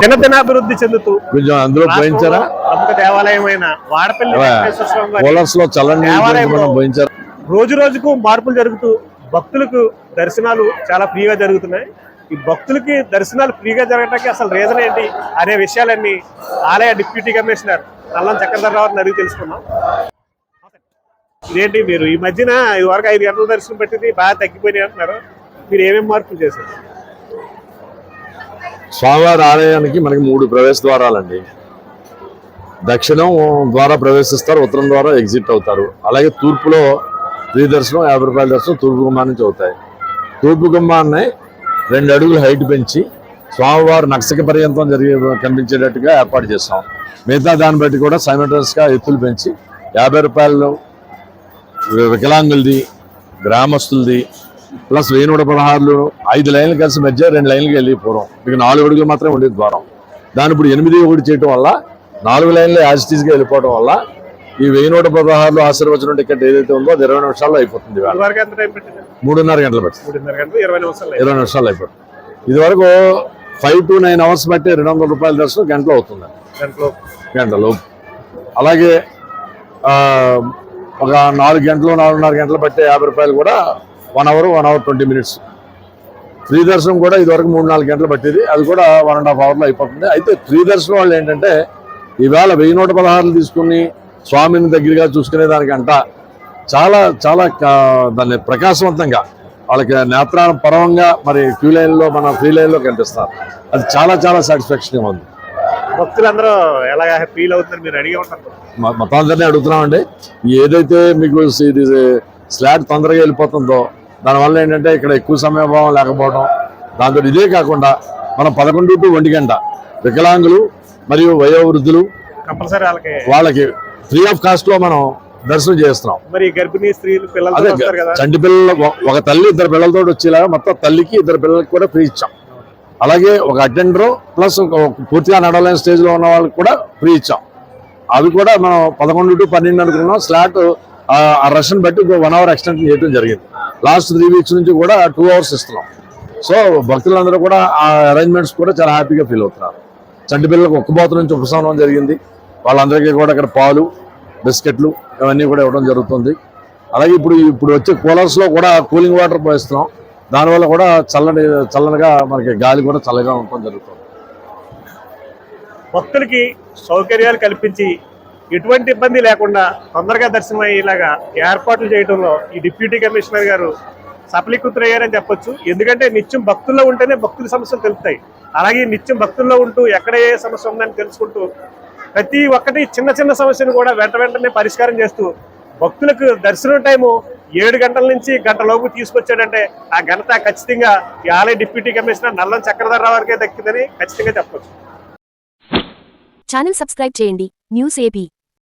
దినదినాభివృద్ధి చెందుతూ కొంచెం అందులో పోయించారా? ప్రముఖ దేవాలయమైన వాడపల్లి చల్లని పోయించారా? రోజు రోజుకు మార్పులు జరుగుతూ భక్తులకు దర్శనాలు చాలా ఫ్రీగా జరుగుతున్నాయి. ఈ భక్తులకి దర్శనాలు ఫ్రీగా జరగడానికి అసలు రీజన్ ఏంటి అనే విషయాలన్నీ ఆలయ డిప్యూటీ కమిషనర్ నల్లం చక్రధరరావు అడిగి తెలుసుకున్నాం ఇదేంటి మీరు ఈ మధ్యన ఇది వరకు ఐదు గంటల దర్శనం పెట్టింది బాగా తగ్గిపోయినాయి అంటున్నారు. మీరు ఏమేమి మార్పులు చేశారు? స్వామివారి ఆలయానికి మనకి మూడు ప్రవేశ ద్వారాలండి. దక్షిణం ద్వారా ప్రవేశిస్తారు ఉత్తరం ద్వారా ఎగ్జిట్ అవుతారు. అలాగే తూర్పులో త్రీ దర్శనం యాభై రూపాయల దర్శనం తూర్పు గుమ్మాన్ని నుంచి అవుతాయి. తూర్పు గుమ్మాన్ని రెండు అడుగులు హైట్ పెంచి స్వామివారు నక్షక పర్యంతం జరిగే కనిపించేటట్టుగా ఏర్పాటు చేస్తాం. మిగతా దాన్ని బట్టి కూడా గా ఎత్తులు పెంచి యాభై రూపాయలు వికలాంగులది గ్రామస్తులది ప్లస్ వెయ్యి నూట పదహారులు ఐదు లైన్లు కలిసి మధ్య రెండు లైన్లకి వెళ్ళి పూర్వం మీకు నాలుగు అడుగులు మాత్రమే ఉండేది ద్వారం. దాన్ని ఇప్పుడు ఎనిమిది ఒకటి చేయటం వల్ల నాలుగు లైన్లు యాజిటీస్గా వెళ్ళిపోవడం వల్ల ఈ వెయ్యి నూట పదహారులు ఆశీర్వచనం టికెట్ ఏదైతే ఉందో అది ఇరవై నిమిషాల్లో అయిపోతుంది పెట్టింది మూడున్నర గంటలు పడుతుంది గంటలు ఇరవై నిమిషాలు అయిపోతుంది. ఇది వరకు ఫైవ్ టు నైన్ అవర్స్ బట్టి రెండు వందల రూపాయల దర్శనం గంటలో అవుతుంది. గంటలో. అలాగే ఒక నాలుగు గంటలు నాలుగున్నర గంటలు పట్టే యాభై రూపాయలు కూడా one hour one hour twenty minutes. Free దర్శనం కూడా ఇదివరకు మూడు నాలుగు గంటలు పట్టేది. అది కూడా వన్ అండ్ హాఫ్ అవర్లో అయిపోతుంది. అయితే ఫ్రీ దర్శనం వాళ్ళు ఏంటంటే ఈవేళ వెయ్యి నూట పదహారులు తీసుకుని స్వామిని దగ్గరగా చూసుకునే దానికంట చాలా చాలా దాన్ని ప్రకాశవంతంగా వాళ్ళకి నేత్రాల పరంగా మరి క్యూ లైన్లో మన ఫ్రీ లైన్లో కనిపిస్తారు. అది చాలా చాలా సాటిస్ఫాక్షన్గా ఉంది. భక్తులందరూ ఎలాగ ఫీల్ అవుతుందని మీరు అడిగి ఉంటారు. మొత్తం అందరినీ అడుగుతున్నామండి. ఏదైతే మీకు ఇది స్లాట్ తొందరగా వెళ్ళిపోతుందో దానివల్ల ఏంటంటే ఇక్కడ ఎక్కువ సమయభావం లేకపోవడం దాంతో ఇదే కాకుండా మనం పదకొండు టు ఒంటి గంట వికలాంగులు మరియు వయోవృద్ధులు వాళ్ళకి ఫ్రీ ఆఫ్ కాస్ట్లో మనం దర్శనం చేస్తున్నాం మరి గర్భిణీ స్త్రీలు అదే కదా? చంటి పిల్లలు ఒక- తల్లి ఇద్దరు పిల్లలతో వచ్చేలాగా మొత్తం తల్లికి ఇద్దరు పిల్లలకి కూడా ఫ్రీ ఇచ్చాం. అలాగే ఒక అటెండర్ ప్లస్ పూర్తిగా నడవలేని స్టేజ్లో ఉన్న వాళ్ళకి కూడా ఫ్రీ ఇచ్చాం. అవి కూడా మనం పదకొండు టు పన్నెండు అనుకున్నాం. స్లాట్ ఆ రషన్ బట్టి వన్ అవర్ ఎక్స్టెన్షన్ చేయడం జరిగింది. లాస్ట్ త్రీ వీక్స్ నుంచి కూడా టూ అవర్స్ ఇస్తున్నాం. సో భక్తులందరూ కూడా ఆ అరేంజ్మెంట్స్ కూడా చాలా హ్యాపీగా ఫీల్ అవుతున్నారు. చంటి పిల్లలకు ఒక్కబోత నుంచి ఉపశమనం జరిగింది. వాళ్ళందరికీ కూడా ఇక్కడ పాలు బిస్కెట్లు ఇవన్నీ కూడా ఇవ్వడం జరుగుతుంది. అలాగే ఇప్పుడు ఇప్పుడు వచ్చే కూలర్స్లో కూడా కూలింగ్ వాటర్ పోయిస్తున్నాం. దానివల్ల కూడా చల్లని చల్లనిగా మనకి గాలి కూడా చల్లగా ఉండటం జరుగుతుంది. భక్తులకి సౌకర్యాలు కల్పించి ఎటువంటి ఇబ్బంది లేకుండా తొందరగా దర్శనం అయ్యేలాగా ఏర్పాట్లు చేయడంలో ఈ డిప్యూటీ కమిషనర్ గారు సఫలీకృతులయ్యారని చెప్పొచ్చు. ఎందుకంటే నిత్యం భక్తుల్లో ఉంటేనే భక్తుల సమస్యలు తెలుస్తాయి. అలాగే నిత్యం భక్తుల్లో ఉంటూ ఎక్కడ ఏ సమస్య ఉందని తెలుసుకుంటూ ప్రతి ఒక్కటి చిన్న చిన్న సమస్యను కూడా వెంట వెంటనే పరిష్కారం చేస్తూ భక్తులకు దర్శనం టైము ఏడు గంటల నుంచి గంట లోపు తీసుకొచ్చాడంటే ఆ ఘనత ఖచ్చితంగా ఈ ఆలయ డిప్యూటీ కమిషనర్ నల్లం చక్రధరరావు వారికే దక్కిందని ఖచ్చితంగా చెప్పొచ్చు. ఛానల్ సబ్స్క్రైబ్ చేయండి. News AP